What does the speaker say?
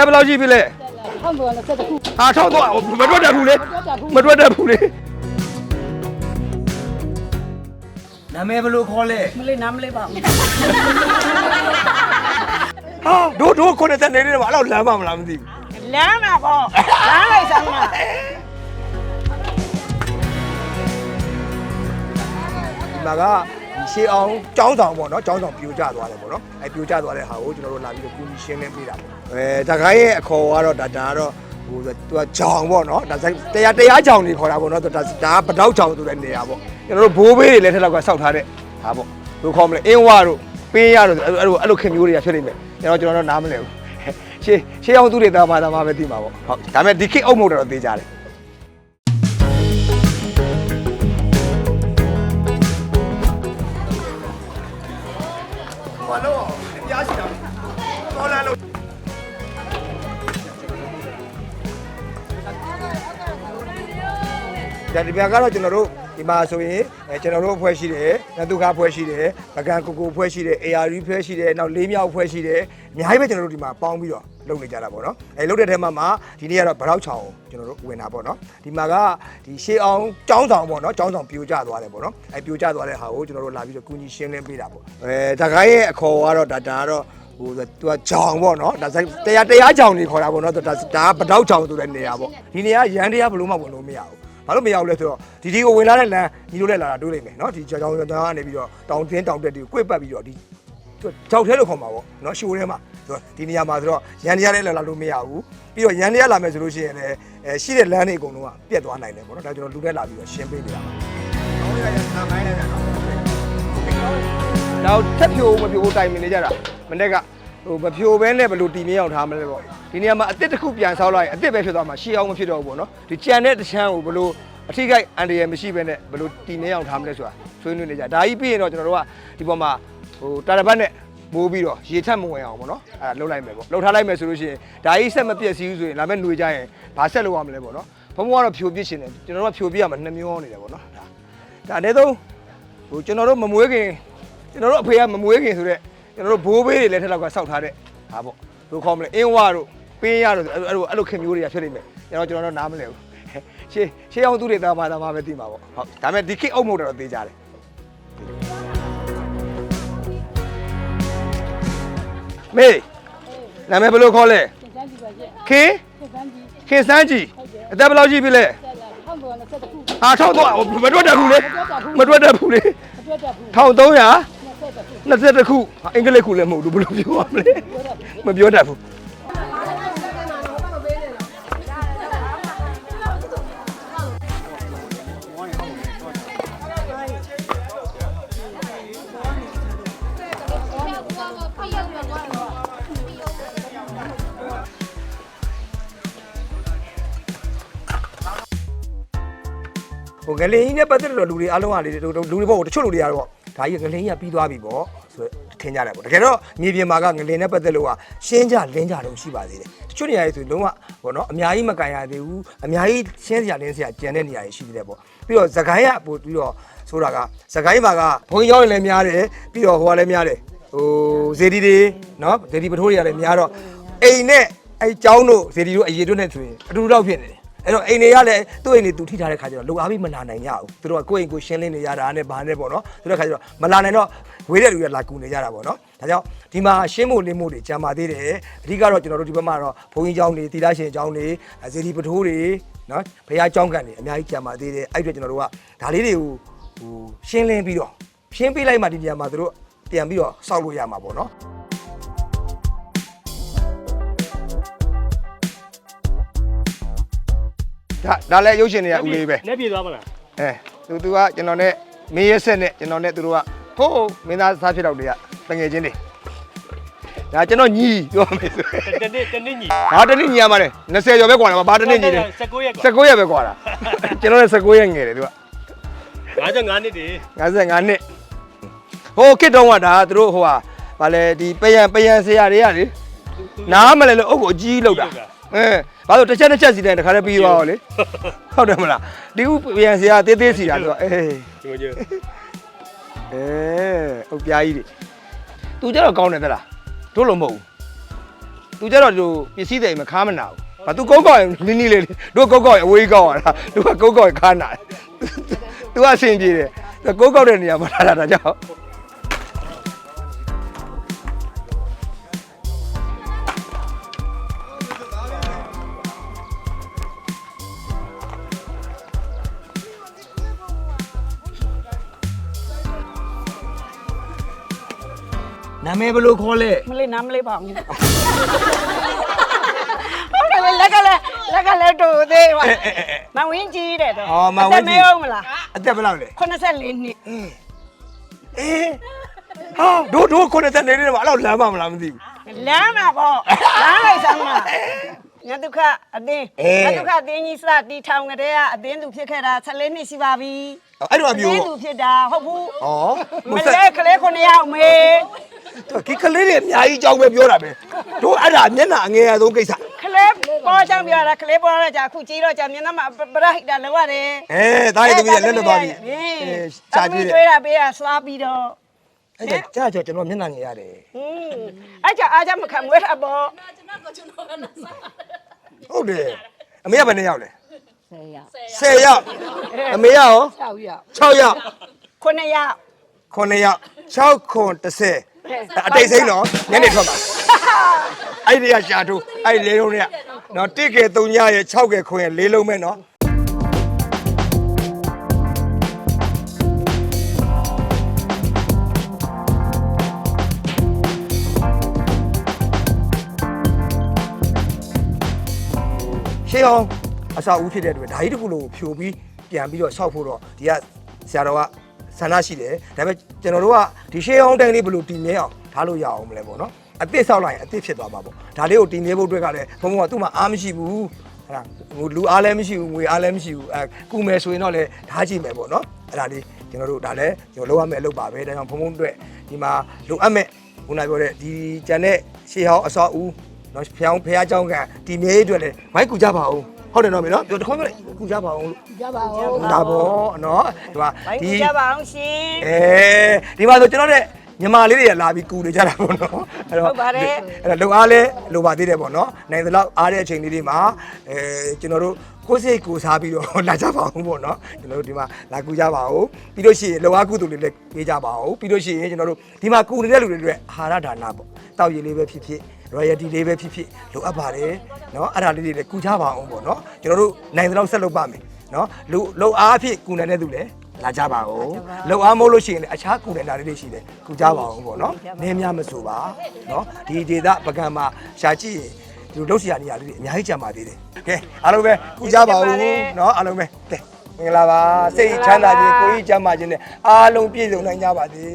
သက်ဘယ်လောက်ရှိပြီလဲဟောင်းတော့ဆက်တခုဟာထောက်တော့မတွက်တတ်ဘူးလေတော့တာခုမတွက်တတ်ဘူးလေနာမည်ဘယ်လိုခေါ်လဲမလေးနားမလေးပါဘူးဟာတို့တို့ခုနှစ်သက်နေနေမှာအဲ့လောက်လမ်းပါမလားမသိဘူးလမ်းမှာပေါ့လမ်းလိုက်ဆောင်မှာဒီမှာက ဒီရှေးအောင်ចောင်းဆောင်ပေါ့နော်ចောင်းဆောင်ပြိုကျသွားတယ်ပေါ့နော်အဲပြိုကျသွားတဲ့ဟာကိုကျွန်တော်တို့လာပြီးတော့ကူညီရှင်းလင်းပေးတာပေါ့အဲဒါခိုင်းရဲ့အခေါ်ကတော့ဒါဒါကတော့ဟိုသူကဂျောင်ပေါ့နော်ဒါတရားတရားဂျောင်တွေခေါ်တာပေါ့နော်ဒါဒါဒါပတောက်ဂျောင်ဆိုတဲ့နေရာပေါ့ကျွန်တော်တို့ဘိုးဘေးတွေလည်းထက်လောက်ကစောက်ထားတဲ့ဟာပေါ့ဘယ်လိုခေါ်မလဲအင်းဝါတို့ပင်းရတို့အဲ့လိုအဲ့လိုခင်မျိုးတွေကဖြစ်နေမယ်ကျွန်တော်ကျွန်တော်တို့နားမလဲဘူးရှေးရှေးအောင်သူတွေတာမာတာမာပဲသိမှာပေါ့ဟုတ်ဒါပေမဲ့ဒီခေတ်အုပ်မဟုတ်တော့သေးကြတယ် ဒါဒီပြကတော့ကျွန်တော်တို့ဒီမှာဆိုရင်အဲကျွန်တော်တို့အဖွဲ့ရှိတယ်နတ်သူကားအဖွဲ့ရှိတယ်ပကံကိုကိုအဖွဲ့ရှိတယ် ARD အဖွဲ့ရှိတယ်နောက်လေးမြောက်အဖွဲ့ရှိတယ်အများကြီးပဲကျွန်တော်တို့ဒီမှာပေါင်းပြီးတော့လုပ်နေကြတာပေါ့နော်အဲလုပ်တဲ့ထဲမှာမှာဒီနေ့ကတော့ဗရောက်ချောင်းကိုကျွန်တော်တို့ဝင်တာပေါ့နော်ဒီမှာကဒီရှေးအောင်ចောင်းဆောင်ပေါ့နော်ចောင်းဆောင်ပြိုကျသွားတယ်ပေါ့နော်အဲပြိုကျသွားတဲ့ဟာကိုကျွန်တော်တို့လာပြီးတော့ကူညီရှင်းလင်းပေးတာပေါ့အဲဒါခိုင်းရဲ့အခေါ်ကတော့ဒါဒါကတော့ဟိုသူကကြောင်ပေါ့နော်ဒါတရားတရားကြောင်တွေခေါ်တာပေါ့နော်ဒါဒါကပတောက်ကြောင်ဆိုတဲ့နေရာပေါ့ဒီနေရာရန်တရားဘလို့မှဝင်လို့မရဘူး ဘာလို့မရဘူးလဲဆိုတော့ဒီဒီကိုဝင်လာတဲ့လမ်းညီတို့လည်းလာတာတွေးလိုက်မယ်နော်ဒီကြောင်ကြောင်ကြောင်ကနေပြီးတော့တောင်တင်းတောင်တက်တွေကိုကွေ့ပတ်ပြီးတော့ဒီကြောက်ထဲလို့ခေါ်မှာပေါ့နော်ရှိုးထဲမှာဆိုတော့ဒီနေရာမှာဆိုတော့ရန်တရားလည်းလာလို့မရဘူးပြီးတော့ရန်တရားလာမယ်ဆိုလို့ရှိရင်လည်းအဲရှိတဲ့လမ်းတွေအကုန်လုံးကပြတ်သွားနိုင်တယ်ပေါ့နော်ဒါကျွန်တော်လူထဲလာပြီးတော့ရှင်းပေးနေတာပါတော့ထက်ဖြိုမဖြိုတိုင်မနေကြတာမနေ့က ဟိုမဖြိုဘဲနဲ့ဘယ်လိုတီမင်းအောင်ထားမလဲပေါ့ဒီနေရာမှာအစ်စ်တစ်ခုပြန်ဆောက်လိုက်ရင်အစ်စ်ပဲဖြစ်သွားမှာရှေးအောင်မဖြစ်တော့ဘူးပေါ့နော်ဒီကြံတဲ့တချမ်းကိုဘယ်လိုအထိခိုက်အန်တရယ်မရှိဘဲနဲ့ဘယ်လိုတီမင်းအောင်ထားမလဲဆိုတာဆွေးနွေးနေကြဒါကြီးပြီးရင်တော့ကျွန်တော်တို့ကဒီပေါ်မှာဟိုတာတပတ်နဲ့မိုးပြီးတော့ရေထက်မဝင်အောင်ပေါ့နော်အဲ့ဒါလှုပ်လိုက်မယ်ပေါ့လှုပ်ထားလိုက်မယ်ဆိုလို့ရှိရင်ဒါကြီးဆက်မပြည့်စည်ဘူးဆိုရင်လာမဲ့ຫນွေကြရင်ဘာဆက်လုပ်ရမလဲပေါ့နော်ဘုံဘုံကတော့ဖြိုပြစ်ရှင်တယ်ကျွန်တော်တို့ကဖြိုပြရမှာနှစ်မျိုးနေတယ်ပေါ့နော်ဒါဒါအနည်းဆုံးဟိုကျွန်တော်တို့မမွေးခင်ကျွန်တော်တို့အဖေကမမွေးခင်ဆိုတော့ ကျွန်တော်တို့ဘိုးဘေးတွေလည်းထက်လောက်ကစောက်ထားတဲ့ဟာပေါ့ဘယ်လိုခေါ်မလဲအင်းဝါတို့ပင်းရတို့အဲ့လိုအဲ့လိုခင်မျိုးတွေကဖြစ်နေမယ်ကျွန်တော်ကျွန်တော်တို့နားမလဲဘူးရှေးရှေးအောင်သူတွေတာမာတာမာပဲသိမှာပေါ့ဟုတ်ဒါပေမဲ့ဒီခေတ်အုပ်မဟုတ်တော့သေးကြတယ်မေးနာမည်ဘယ်လိုခေါ်လဲစမ်းကြည့်ပါကြည့်ခင်စမ်းကြည့်ခင်စန်းကြီးအသက်ဘယ်လောက်ရှိပြီလဲဟောင်းတော့ဆက်တခုဟာထောက်တော့မတွက်တတ်ဘူးလေမတွက်တတ်ဘူးလေအတွက်တာခု1300ဆက်တခု 21ခုအင်္ဂလိပ်ခုလည်းမဟုတ်ဘူးဘယ်လိုပြောရမလဲမပြောတတ်ဘူးဟိုငလင်းကြီးနဲ့ပတ်သက်တော့လူတွေအားလုံးကလေလူတွေပေါ့တချို့လူတွေကတော့ ဒါကြီးငလင်းကြီးကပြီးသွားပြီပေါ့ဆိုထင်ကြတယ်ပေါ့တကယ်တော့မြေပြင်မှာကငလင်းနဲ့ပတ်သက်လို့ကရှင်းကြလင်းကြတော့ရှိပါသေးတယ်တချို့နေရာတွေဆိုလုံးဝပေါ့နော်အများကြီးမကန်ရသေးဘူးအများကြီးရှင်းစရာလင်းစရာကြံတဲ့နေရာတွေရှိသေးတယ်ပေါ့ပြီးတော့သခိုင်းကပို့ပြီးတော့ဆိုတာကသခိုင်းမှာကဘုံရောက်ရင်လည်းများတယ်ပြီးတော့ဟိုကလည်းများတယ်ဟိုဇေဒီတွေနော်ဇေဒီပထိုးတွေကလည်းများတော့အိမ်နဲ့အဲ့เจ้าတို့ဇေဒီတို့အရေးတွက်နေဆိုရင်အတူတူတော့ဖြစ်နေတယ် အဲ့တော့အိမ်တွေကလည်းသူ့အိမ်တွေသူထိထားတဲ့ခါကျတော့လုံအားပြီးမလာနိုင်ကြဘူးသူတို့ကကိုယ့်အိမ်ကိုရှင်းလင်းနေရတာနဲ့ဘာနဲ့ပေါ့နော်သူတို့ခါကျတော့မလာနိုင်တော့ဝေးတဲ့လူတွေလာကူနေကြတာပေါ့နော်ဒါကြောင့်ဒီမှာရှင်းဖို့လင်းဖို့တွေကြံပါသေးတယ်အဓိကတော့ကျွန်တော်တို့ဒီဘက်မှာတော့ဘုန်းကြီးเจ้าတွေတီလာရှင်เจ้าတွေဇေဒီပထိုးတွေနော်ဘုရားเจ้าကန်တွေအများကြီးကြံပါသေးတယ်အဲ့ဒီအတွက်ကျွန်တော်တို့ကဒါလေးတွေကိုဟိုရှင်းလင်းပြီးတော့ရှင်းပေးလိုက်မှဒီနေရာမှာသူတို့ပြန်ပြီးတော့စောက်လို့ရမှာပေါ့နော် ဒါဒါလည်းရုပ်ရှင်တွေကဦးလေးပဲလက်ပြေသွားမလားအဲသူသူကကျွန်တော်နဲ့မင်းရက်ဆက်နဲ့ကျွန်တော်နဲ့သူတို့ကဟိုးမင်းသားစားဖြစ်တော့တွေကတငယ်ချင်းတွေဒါကျွန်တော်ညီပြောမယ်ဆိုတနေ့တနေ့ညီဘာတနည်းညီရမှာလဲ20ကျော်ပဲကွာလားဘာတနည်းညီတယ်19ရက်ကွာ19ရက်ပဲကွာလားကျွန်တော်လည်း19ရက်ငယ်တယ်သူက55နှစ်တည်း55နှစ်ဟိုကစ်တုံးကဒါသူတို့ဟိုဟာဗာလဲဒီပယံပယံဆရာတွေကလေနားမလဲလို့အုပ်ကိုအကြီးလောက်တာအဲ ဘာလို့တစ်ချက်တစ်ချက်စီတိုင်းတခါတည်းပြီးသွားရောလေဟုတ်တယ်မလားဒီဥပယံဆရာတေးသေးစီတာသူကအေးဒီလိုမျိုးအဲဟုတ်ပြားကြီးတွေသူကြတော့ကောင်းတယ်သလားတို့လို့မဟုတ်ဘူးသူကျတော့သူပစ္စည်းတွေမခါမနာဘူးဘာသူကုန်းကောက်ရင်နီးနီးလေးတို့ကုန်းကောက်ရင်အဝေးကောက်ရတာသူကကုန်းကောက်ရင်ခါနာတယ်သူကအဆင်ပြေတယ်သူကုန်းကောက်တဲ့နေရာမှာလာတာဒါကြောင့် နာမည်ဘယ်လိုခေါ်လဲမလေးနားမလေးပါဘူးဟုတ်တယ်လေလက်ကလည်းလက်ကလည်းတူသေးပါမဝင်းကြီးတဲ့တော့အော်မဝင်းကြီးအသက်မေးအောင်မလားအသက်ဘယ်လောက်လဲ84နှစ်အေးဟာတို့တို့ခုနှစ်သက်နေနေမှာအဲ့လောက်လမ်းမမလားမသိဘူးလမ်းမှာပေါ့လမ်းလိုက်စမ်းမှာညဒုက္ခအတင်းအေးညဒုက္ခအတင်းကြီးစတီထောင်ကလေးကအတင်းသူဖြစ်ခဲ့တာ14နှစ်ရှိပါပြီအဲ့တော့အအမျိုးတင်းသူဖြစ်တာဟုတ်ဘူးဩမလဲကလေး9ယောက်မေ ဒီကလေးတွေအများကြီးကြောင်းပဲပြောတာပဲတို့အဲ့ဒါမျက်နှာအငယ်အဆုံးကိစ္စကလေးပေါ်ချောင်းပြတာကလေးပေါ်ရကြအခုကြီးတော့ကြမျက်နှာမှာပရဟိတလောက်ရတယ်အဲဒါရီသမီးကလက်လွတ်သွားပြီဟင်းအဲစာရှာကြကြည့်ည့်တယ်တွေးတာပေးတာဆွားပြီးတော့အဲ့ဒါကြာကြောကျွန်တော်မျက်နှာငယ်ရတယ်ဟင်းအဲ့ကြအားကြမခံမွေးတာပေါ့ဟုတ်တယ်အမေကဘယ်နှစ်ယောက်လဲ10ယောက်10ယောက်အမေကရော6ယောက်6ယောက်9ယောက်9ယောက်6ခွန်30 အတိတ်စိမ့်တော့ညနေထွက်ပါအဲ့ဒီကရှာထိုးအဲ့ဒီလေးလုံးတွေကနော်1ကဲ3ညရဲ့6ကဲခွန်ရဲ့လေးလုံးပဲနော်ရှေးအောင်အစာဦးဖြစ်တဲ့အတွက်ဒါကြီးတစ်ခုလုံးကိုဖြိုပြီးပြန်ပြီးတော့ဆောက်ဖို့တော့ဒီကဆရာတော်က ဆန္ဒရှိတယ်ဒါပေမဲ့ကျွန်တော်တို့ကဒီရှေးအောင်တိုင်းလေးဘယ်လိုတည်မြဲအောင်ထားလို့ရအောင်မလဲပေါ့နော်အသစ်ဆောက်လိုက်ရင်အသစ်ဖြစ်သွားမှာပေါ့ဒါလေးကိုတည်မြဲဖို့အတွက်ကလည်းဘုံဘုံကသူ့မှာအားမရှိဘူးဟဲ့လားဟိုလူအားလည်းမရှိဘူးငွေအားလည်းမရှိဘူးအဲကုမယ်ဆိုရင်တော့လည်းထားကြည့်မယ်ပေါ့နော်အဲ့ဒါလေးကျွန်တော်တို့ဒါလည်းကျွန်တော်လုပ်ရမယ့်အလုပ်ပါပဲဒါကြောင့်ဘုံဘုံအတွက်ဒီမှာလိုအပ်မဲ့ခုနပြောတဲ့ဒီကျန်တဲ့ရှေးဟောင်းအစောဦး နော်ဖျောင်းဖះเจ้าကဒီမြေကြီးအတွက်လည်းဝိုင်းကူကြပါဦး ဟုတ်တယ်နော်မေနော်ပြောတခွန်းပြောလိုက်ကူကြပါဦးလို့ကြပါဦးဒါပေါ့နော်ဒီမှာဘိုင်းဒီကြပါအောင်ရှင်အဲဒီမှာဆိုကျွန်တော်တဲ့ညီမလေးတွေကလာပြီးကူနေကြတာပေါ့နော်အဲ့တော့ဟုတ်ပါတယ်အဲ့တော့လုံအားလဲလိုပါသေးတယ်ပေါ့နော်နိုင်သလောက်အားတဲ့အချိန်လေးတွေမှာအဲကျွန်တော်တို့ကိုယ်စိတ်ကိုစားပြီးတော့လာကြပါဦးပေါ့နော်ကျွန်တော်တို့ဒီမှာလာကူကြပါဦးပြီးလို့ရှိရင်လုံအားကုသိုလ်လေးလည်းပေးကြပါဦးပြီးလို့ရှိရင်ကျွန်တော်တို့ဒီမှာကူနေတဲ့လူတွေတွေအာဟာရဒါနပေါ့တောက်ရည်လေးပဲဖြစ်ဖြစ် royalty လေးပဲဖြစ်ဖြစ်လိုအပ်ပါတယ်เนาะအဲ့ဒါလေးတွေလည်းကူကြပါအောင်ပေါ့เนาะကျွန်တော်တို့နိုင်သလောက်ဆက်လုပ်ပါမယ်เนาะလူလုံအားအဖြစ်ကူနေတဲ့သူလည်းလာကြပါဦးလုံအားမဟုတ်လို့ရှိရင်လည်းအခြားကူနေတာလေးတွေရှိတယ်ကူကြပါအောင်ပေါ့เนาะနည်းများမဆိုပါเนาะဒီဒေတာပကံမှာရှာကြည့်ရင်ဒီလိုလုပ်စရာနေရာလေးတွေအများကြီးကြံပါသေးတယ်ကဲအားလုံးပဲကူကြပါဦးเนาะအားလုံးပဲကဲမင်္ဂလာပါစိတ်ချမ်းသာခြင်းကိုယ်ကြီးချမ်းသာခြင်းနဲ့အားလုံးပြည့်စုံနိုင်ကြပါစေ